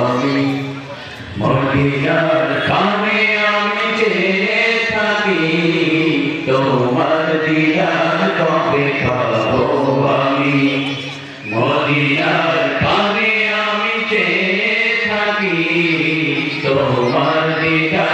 আমি মদিনার কামে আমি চেয়ে থাকি, তোমার দিদার কবে পাবো আমি মদিনার কামে আমি চেয়ে থাকি, তোমার দিদার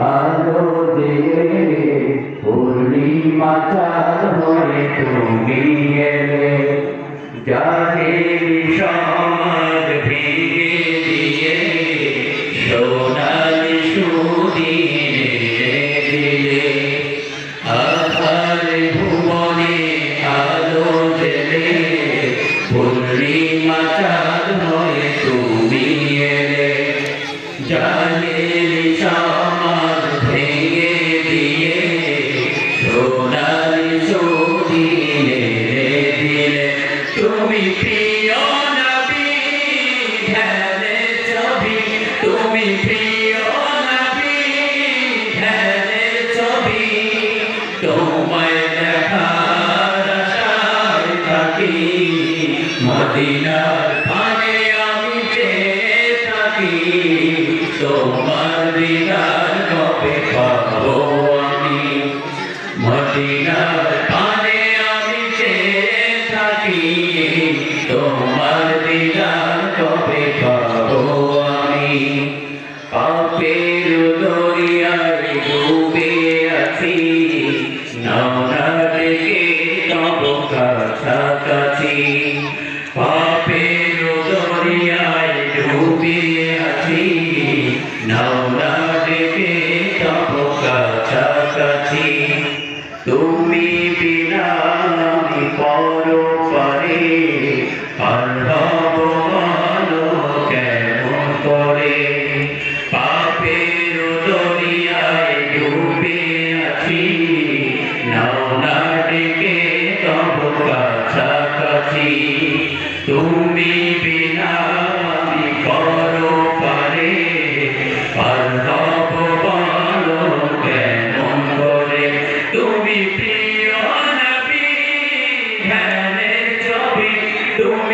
আলো দিয়ে পূর্ণিমা চাঁদ হয়ে তুমি এলে। জাহেরি সমাজ তোমার দিদার কবে পাবো আমি? মদিনার পানে আমি থাকি, তোমার দিদার কবে পাবো আমি? পাপের দরিয়ায় ডুবে আছি নওনা নওনা ডেকে তব কাছাকাছি তুমি বিনা আমি পর পারে আর হব কেমন করে পাপের দরিয়ায় ডুবে আছি নাও ডেকে তব কাছাকাছি তুমি বিনা আমি পারে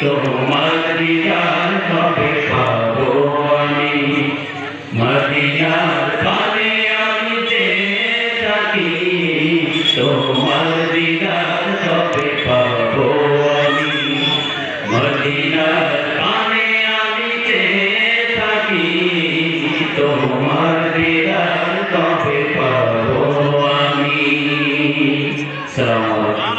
তোমার কবে পাবো আমি মদিনার পানে আমি যে থাকি তোমার দিদার কবে পাবো আমি মদিনার পানে দিদার